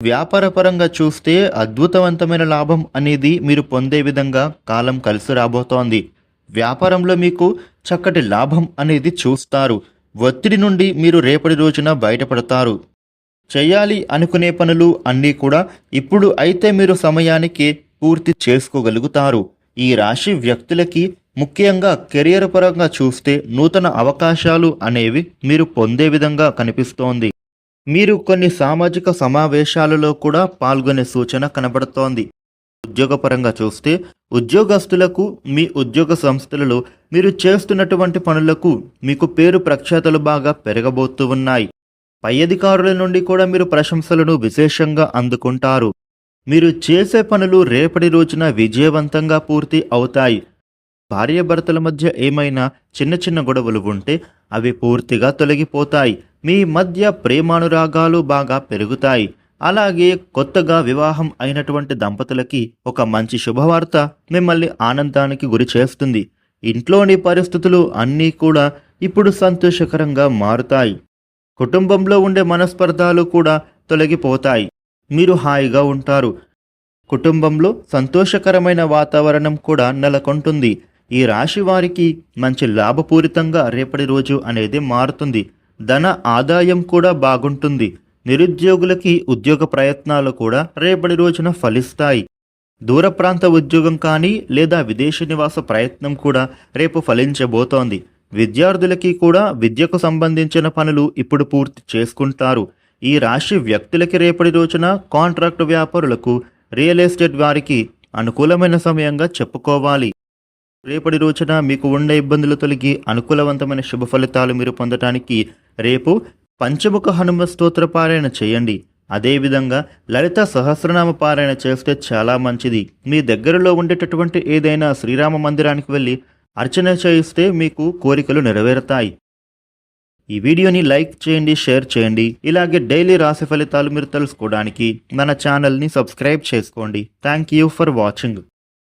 వ్యాపారపరంగా చూస్తే అద్భుతవంతమైన లాభం అనేది మీరు పొందే విధంగా కాలం కలిసి రాబోతోంది. వ్యాపారంలో మీకు చక్కటి లాభం అనేది చూస్తారు. ఒత్తిడి నుండి మీరు రేపటి రోజున బయటపడతారు. చేయాలి అనుకునే పనులు అన్నీ కూడా ఇప్పుడు అయితే మీరు సమయానికి పూర్తి చేసుకోగలుగుతారు. ఈ రాశి వ్యక్తులకి ముఖ్యంగా కెరియర్ పరంగా చూస్తే నూతన అవకాశాలు అనేవి మీరు పొందే విధంగా కనిపిస్తోంది. మీరు కొన్ని సామాజిక సమావేశాలలో కూడా పాల్గొనే సూచన కనబడుతోంది. ఉద్యోగపరంగా చూస్తే ఉద్యోగస్తులకు మీ ఉద్యోగ సంస్థలలో మీరు చేస్తున్నటువంటి పనులకు మీకు పేరు ప్రఖ్యాతలు బాగా పెరగబోతూ ఉన్నాయి. పై అధికారుల నుండి కూడా మీరు ప్రశంసలను విశేషంగా అందుకుంటారు. మీరు చేసే పనులు రేపటి రోజున విజయవంతంగా పూర్తి అవుతాయి. భార్యాభర్తల మధ్య ఏమైనా చిన్న చిన్న గొడవలు ఉంటే అవి పూర్తిగా తొలగిపోతాయి. మీ మధ్య ప్రేమానురాగాలు బాగా పెరుగుతాయి. అలాగే కొత్తగా వివాహం అయినటువంటి దంపతులకి ఒక మంచి శుభవార్త మిమ్మల్ని ఆనందానికి గురి చేస్తుంది. ఇంట్లోని పరిస్థితులు అన్నీ కూడా ఇప్పుడు సంతోషకరంగా మారుతాయి. కుటుంబంలో ఉండే మనస్పర్ధాలు కూడా తొలగిపోతాయి. మీరు హాయిగా ఉంటారు. కుటుంబంలో సంతోషకరమైన వాతావరణం కూడా నెలకొంటుంది. ఈ రాశి వారికి మంచి లాభపూరితంగా రేపటి రోజు అనేది మారుతుంది. ధన ఆదాయం కూడా బాగుంటుంది. నిరుద్యోగులకి ఉద్యోగ ప్రయత్నాలు కూడా రేపటి రోజున ఫలిస్తాయి. దూర ప్రాంత ఉద్యోగం కానీ లేదా విదేశీ నివాస ప్రయత్నం కూడా రేపు ఫలించబోతోంది. విద్యార్థులకి కూడా విద్యకు సంబంధించిన పనులు ఇప్పుడు పూర్తి చేసుకుంటారు. ఈ రాశి వ్యక్తులకి రేపటి రోజున కాంట్రాక్ట్ వ్యాపారులకు రియల్ ఎస్టేట్ వారికి అనుకూలమైన సమయంగా చెప్పుకోవాలి. రేపటి రోజున మీకు ఉండే ఇబ్బందులు తొలగి అనుకూలవంతమైన శుభ ఫలితాలు మీరు పొందటానికి రేపు పంచముఖ హనుమ స్తోత్ర పారాయణ చేయండి. అదేవిధంగా లలిత సహస్రనామ పారాయణ చేస్తే చాలా మంచిది. మీ దగ్గరలో ఉండేటటువంటి ఏదైనా శ్రీరామ మందిరానికి వెళ్ళి అర్చన చేయిస్తే మీకు కోరికలు నెరవేరుతాయి. ఈ వీడియోని లైక్ చేయండి షేర్ చేయండి. ఇలాగే డైలీ రాశి ఫలితాలు మీరు తెలుసుకోవడానికి మన ఛానల్ని సబ్స్క్రైబ్ చేసుకోండి. Thank you for watching.